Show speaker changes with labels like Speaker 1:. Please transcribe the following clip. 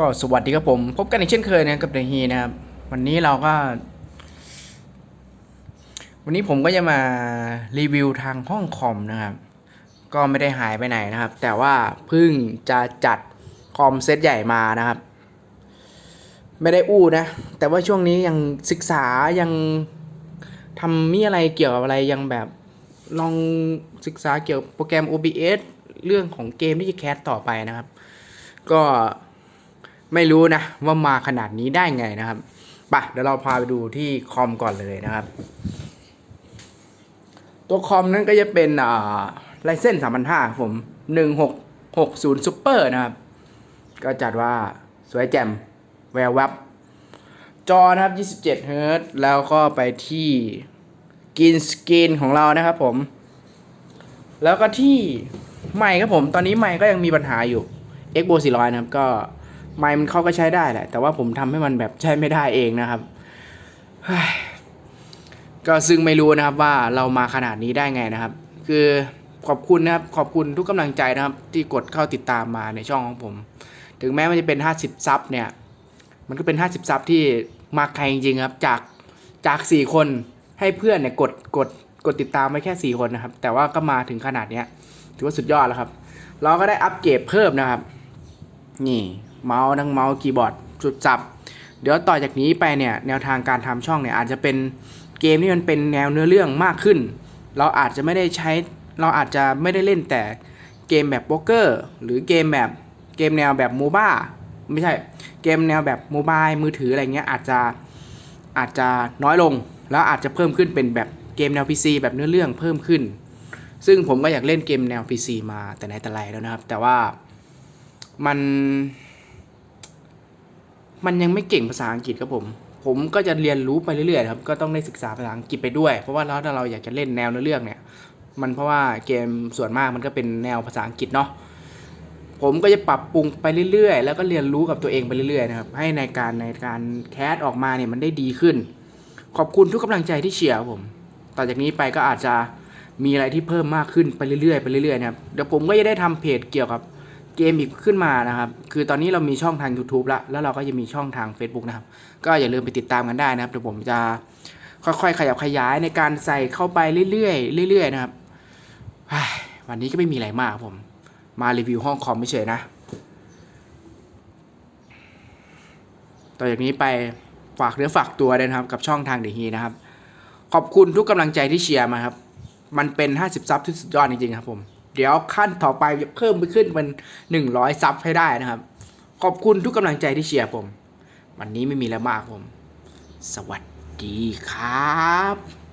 Speaker 1: ก็สวัสดีครับผม พบกันอีกเช่นเคยนะกับเดฮีนะครับ วันนี้เราก็ วันนี้ผมก็จะมารีวิวทางห้องคอมนะครับ ก็ไม่ได้หายไปไหนนะครับ แต่ว่าเพิ่งจะจัดคอมเซตใหญ่มานะครับ ไม่ได้อู้นะ แต่ว่าช่วงนี้ยังศึกษายังทำมีอะไรเกี่ยวกับอะไรยังแบบลองศึกษาเกี่ยวกับโปรแกรม OBS เรื่องของเกมที่จะแคสต่อไปนะครับ ก็ ไม่รู้นะว่ามาขนาดนี้ได้ไงนะครับปะเดี๋ยวเราพาไปดูที่คอมก่อนเลยนะครับ ตัวคอมนั้นก็จะเป็นอ่าไลเซนสามพันห้าผมหนึ่งหกหกศูนย์ซูเปอร์นะครับ ก็จัดว่าสวยแจ่มแวววับ จอนะครับ27เฮิรตซ์แล้วก็ไปที่กินสกรีนของเรานะครับผม แล้วก็ที่ไมค์ครับผม ตอนนี้ไมค์ก็ยังมีปัญหาอยู่ Xbox 400 นะครับก็ ไมค์มันเขาก็ใช้ได้แหละ แต่ว่าผมทำให้มันแบบใช้ไม่ได้เองนะครับเฮ้ยก็ซึ่งไม่รู้นะครับว่าเรามาขนาดนี้ได้ไงนะครับ คือขอบคุณนะครับขอบคุณทุกกำลังใจนะครับ ที่กดเข้าติดตามมาในช่องของผม ถึงแม้มันจะเป็น 50 ซับเนี่ย มันก็เป็น 50 ซับที่มาไกลจริงๆครับ จากจาก4คนให้เพื่อนเนี่ยกดกดกดติดตามไม่แค่ 4 คนนะครับ แต่ว่าก็มาถึงขนาดเนี้ยถือว่าสุดยอดแล้วครับ เราก็ได้อัปเกรดเพิ่มนะครับ นี่ เมาส์ทั้งเมาส์คีย์บอร์ดสุดจับ เดี๋ยวต่อจากนี้ไปเนี่ยแนวทางการทำช่องเนี่ยอาจจะเป็นเกมที่มันเป็นแนวเนื้อเรื่องมากขึ้น เราอาจจะไม่ได้ใช้เราอาจจะไม่ได้เล่นแต่เกมแบบโป๊กเกอร์ หรือเกมแบบเกมแนวแบบโมบ้าไม่ใช่เกมแนวแบบโมบายมือถืออะไรเงี้ยอาจจะอาจจะน้อยลง แล้วอาจจะเพิ่มขึ้นเป็นแบบเกมแนว PC แบบเนื้อเรื่องเพิ่มขึ้น ซึ่งผมก็อยากเล่นเกมแนว PC มาแต่ไหนแต่ไรแล้วนะครับ แต่ว่ามัน มันยังไม่เก่งภาษาอังกฤษครับผม ผมก็จะเรียนรู้ไปเรื่อยๆครับ ก็ต้องได้ศึกษาภาษาอังกฤษไปด้วย เพราะว่าแล้วถ้าเราอยากจะเล่นแนวเนื้อเรื่องเนี่ย มันเพราะว่าเกมส่วนมากมันก็เป็นแนวภาษาอังกฤษเนาะ ผมก็จะปรับปรุงไปเรื่อยๆ แล้วก็เรียนรู้กับตัวเองไปเรื่อยๆนะครับ ให้ในการในการแคสออกมาเนี่ยมันได้ดีขึ้น ขอบคุณทุกกำลังใจที่เชียร์ผม ต่อจากนี้ไปก็อาจจะมีอะไรที่เพิ่มมากขึ้นไปเรื่อยๆไปเรื่อยๆนะครับ เดี๋ยวผมก็จะได้ทำเพจเกี่ยวกับ เกมอีกขึ้นมานะครับ คือตอนนี้เรามีช่องทาง YouTube แล้วแล้วเราก็จะมีช่องทาง Facebook นะครับ ก็อย่าลืมไปติดตามกันได้นะครับเดี๋ยวผมจะค่อยๆ ขยับขยายในการใส่เข้าไปเรื่อยๆเรื่อยๆนะครับวันนี้ก็ไม่มีอะไรมากผม มารีวิวห้องคอมไม่เฉยนะ ต่อจากนี้ไปฝากเนื้อฝากตัวด้วยนะครับ กับช่องทางเดฮีนะครับ ขอบคุณทุกกำลังใจที่เชียร์มาครับ มันเป็น 50 ซับที่สุดยอดจริงๆครับผม เดี๋ยวขั้นต่อไปจะเพิ่มไปขึ้นเป็น100ซับให้ได้นะครับ ขอบคุณทุกกำลังใจที่เชียร์ผม วันนี้ไม่มีแล้วมากผม สวัสดีครับ